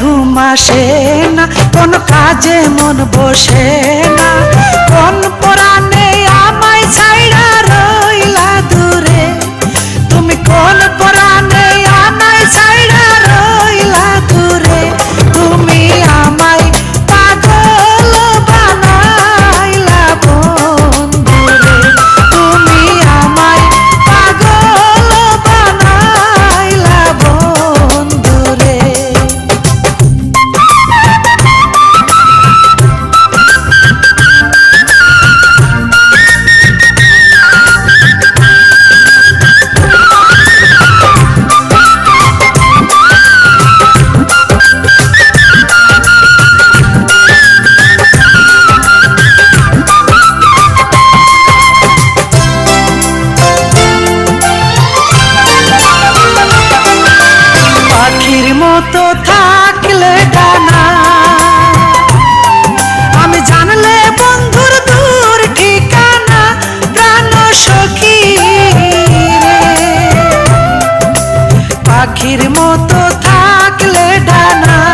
ঘুম আসে না কোন কাজে মন বসে না কোন পরাণ পাখির মতো থাকলে ডানা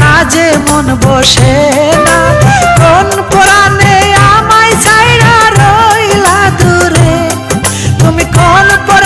কাজে মন বসে না। কোন পরাণে আমায় ছাইরা রইলা দূরে? তুমি কোন পর